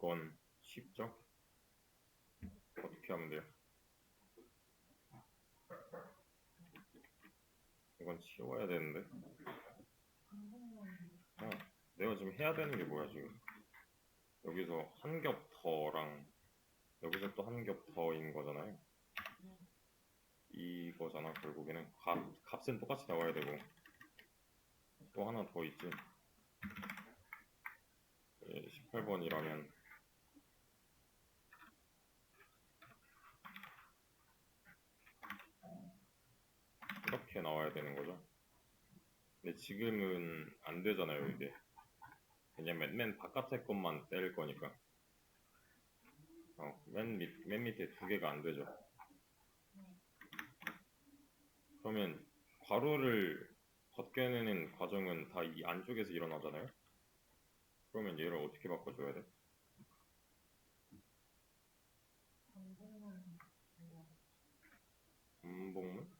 건 쉽죠? 어떻게 하면 돼요? 이건 치워야 되는데. 어, 내가 지금 해야 되는 게 뭐야 지금? 여기서 한 겹 더랑 여기서 또 한 겹 더인 거잖아요. 이거잖아 결국에는 값, 값은 똑같이 나와야 되고 또 하나 더 있지. 18번이라면 이렇게 나와야 되는 거죠. 근데 지금은 안 되잖아요, 이게. 왜냐면 맨 바깥에 것만 뗄 거니까. 어, 맨, 밑, 맨 밑에 두 개가 안 되죠. 그러면 괄호를 벗겨내는 과정은 다 이 안쪽에서 일어나잖아요. 그러면 얘를 어떻게 바꿔줘야 돼? 반복문?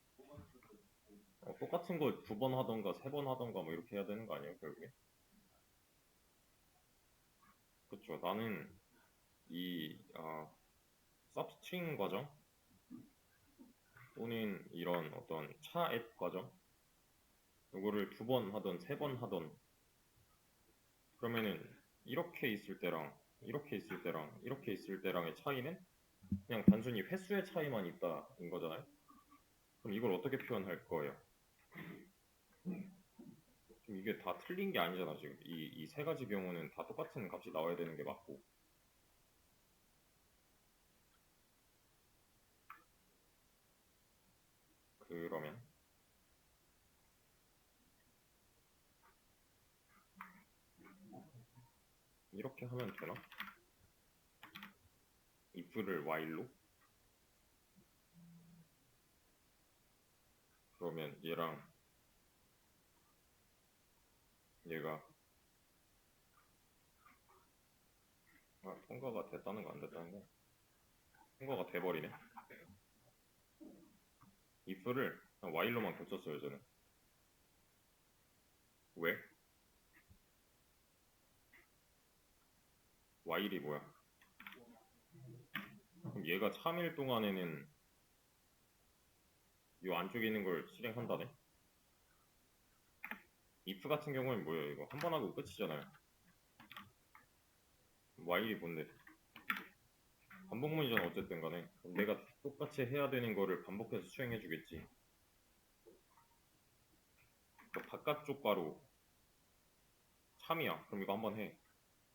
어, 똑같은 거두번 하던가 세 번 하던가 뭐 이렇게 해야 되는 거 아니에요 결국에? 그쵸 나는 이 아, 서브스트링 과정 또는 이런 어떤 차 앱 과정 이거를 두 번 하던 세 번 하던 그러면은 이렇게 있을 때랑 이렇게 있을 때랑 이렇게 있을 때랑의 차이는 그냥 단순히 횟수의 차이만 있다인 거잖아요. 그럼 이걸 어떻게 표현할 거예요? 지금 이게 다 틀린 게 아니잖아 지금. 이 이 세 가지 경우는 다 똑같은 값이 나와야 되는 게 맞고. 그러면? 이렇게 하면 되나? if를 while로 그러면 얘랑 얘가 아 통과가 됐다는 거 안 됐다는 거 통과가 돼버리네 그냥 while로만 고쳤어요 저는 왜? while이 뭐야? 그럼 얘가 3일 동안에는 이 안쪽에 있는 걸 실행한다네? if 같은 경우는 뭐예요? 이거 한 번 하고 끝이잖아요. while이 뭔데? 반복문이잖아 어쨌든 간에. 내가 똑같이 해야 되는 거를 반복해서 수행해 주겠지. 그 바깥쪽 가로 3이야. 그럼 이거 한번 해.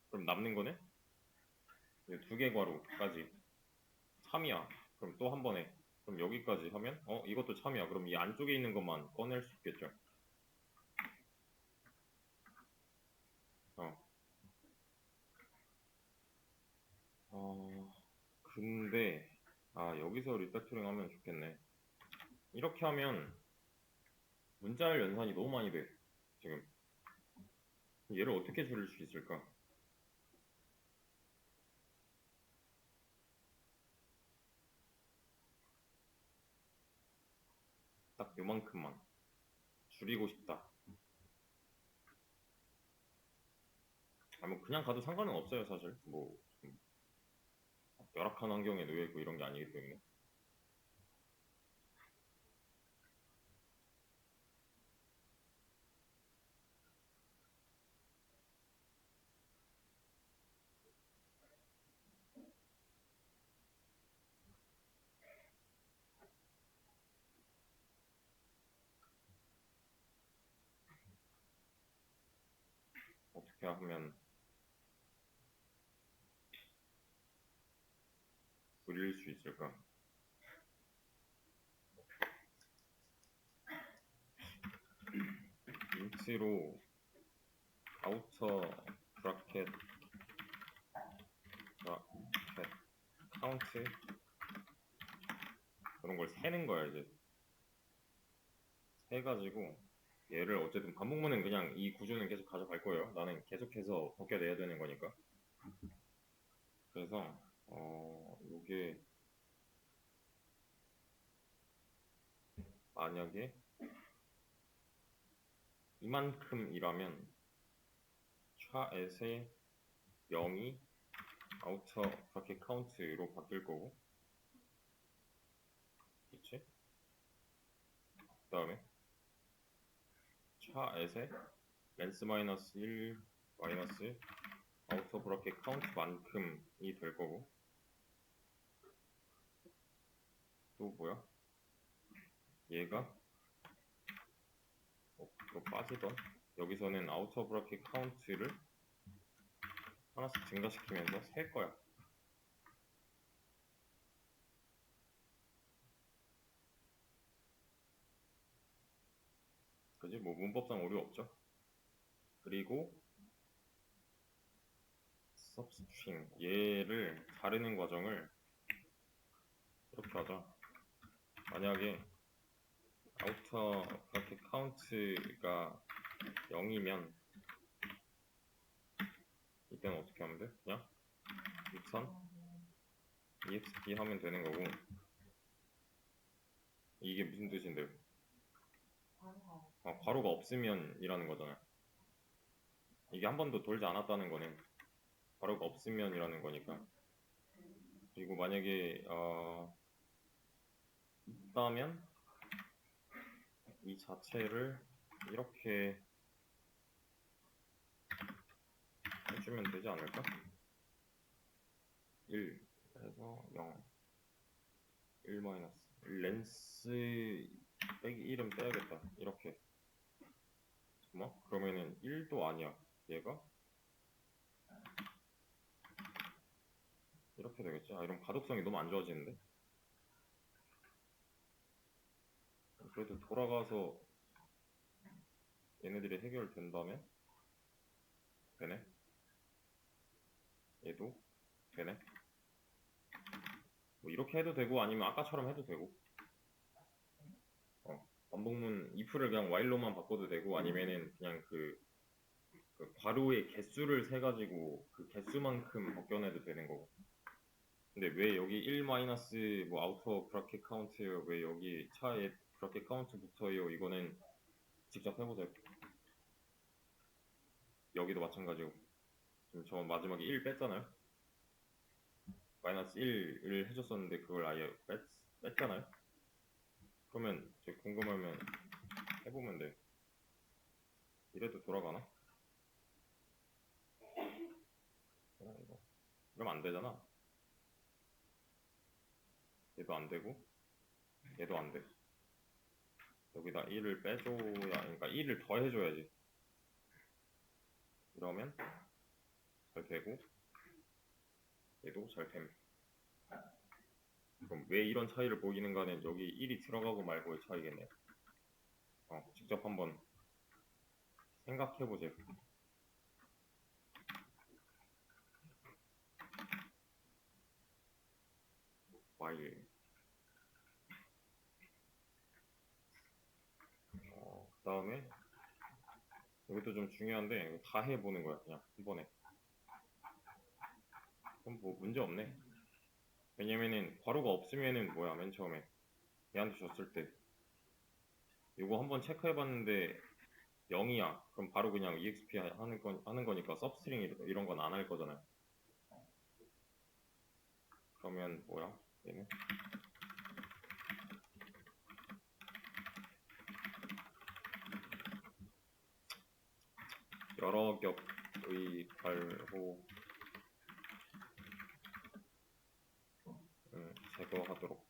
그럼 남는 거는 두개 괄호까지. 3이야. 그럼 또 한 번 해 그럼 여기까지 하면? 어 이것도 참이야. 그럼 이 안쪽에 있는 것만 꺼낼 수 있겠죠? 어. 어 근데 아 여기서 리팩토링 하면 좋겠네. 이렇게 하면 문자열 연산이 너무 많이 돼 지금. 얘를 어떻게 줄일 수 있을까 요만큼만 줄이고 싶다. 아, 뭐 그냥 가도 상관은 없어요, 사실. 뭐 좀 열악한 환경에 놓여 있고 이런 게 아니기 때문에. 어떻게 하면 줄일 수 있을까? 인치로 아우터 브라켓 브라켓 카운트 그런 걸 세는 거야 이제 세 가지고 얘를 어쨌든 반복문은 그냥 이 구조는 계속 가져갈 거예요. 나는 계속해서 벗겨내야 되는 거니까. 그래서 어 요게 만약에 이만큼이라면 차에세 0이 아우터 브라켓 카운트로 바뀔 거고 그치? 그 다음에 차에세 렌스 마이너스 1 마이너스 아우터 브라켓 카운트만큼이 될 거고 또 뭐야? 얘가 어, 이거 빠지던 여기서는 아우터 브라켓 카운트를 하나씩 증가시키면서 셀 거야. 그지? 뭐 문법상 오류 없죠? 그리고 substring 얘를 자르는 과정을 이렇게 하자. 만약에 아우터 브라켓 카운트가 0이면 이때는 어떻게 하면 돼? 그냥 6000 exp 하면 되는 거고 이게 무슨 뜻인데요? 어, 괄호가 없으면 이라는 거잖아요. 이게 한 번도 돌지 않았다는 거는 괄호가 없으면 이라는 거니까. 그리고 만약에 어, 있다면 이 자체를 이렇게 해주면 되지 않을까? 1 해서 0 1 마이너스 렌스 빼기 1은 빼야겠다. 이렇게. 잠깐만 그러면은 1도 아니야. 얘가? 이렇게 되겠지? 아 이런 가독성이 너무 안 좋아지는데? 그래도 돌아가서 얘네들이 해결된다면? 되네? 얘도 되네? 뭐 이렇게 해도 되고 아니면 아까처럼 해도 되고. 어, 반복문 if를 그냥 while로만 바꿔도 되고 아니면은 그냥 그, 그 괄호의 개수를 세 가지고 그 개수만큼 벗겨내도 되는 거고. 근데 왜 여기 1 마이너스 뭐 아우터 브라켓 카운트예요? 왜 여기 차에 브라켓 카운트 붙어요? 이거는 직접 해보자. 여기도 마찬가지고. 지금 저 마지막에 1 뺐잖아요? 마이너스 1을 해줬었는데 그걸 아예 뺐, 뺐잖아요 그러면 이제 궁금하면 해보면 돼 이래도 돌아가나? 이거. 이러면 안 되잖아 얘도 안 되고 얘도 안 돼. 여기다 1을 빼줘야 그러니까 1을 더 해줘야지. 이러면 잘 되고 얘도 잘 됨. 그럼 왜 이런 차이를 보이는가는 여기 1이 들어가고 말고의 차이겠네. 어, 직접 한번 생각해 보세요. while 어, 그 다음에 이것도 좀 중요한데 다 해보는 거야 그냥 한 번에 그럼 뭐 문제 없네 왜냐면은 괄호가 없으면은 뭐야 맨 처음에. 얘한테 줬을 때. 이거 한번 체크해봤는데 0이야. 그럼 바로 그냥 exp 하는, 거, 하는 거니까 서브스트링 이런 건 안 할 거잖아요. 그러면 뭐야 얘는? 여러 겹의 괄호 음, 제거하도록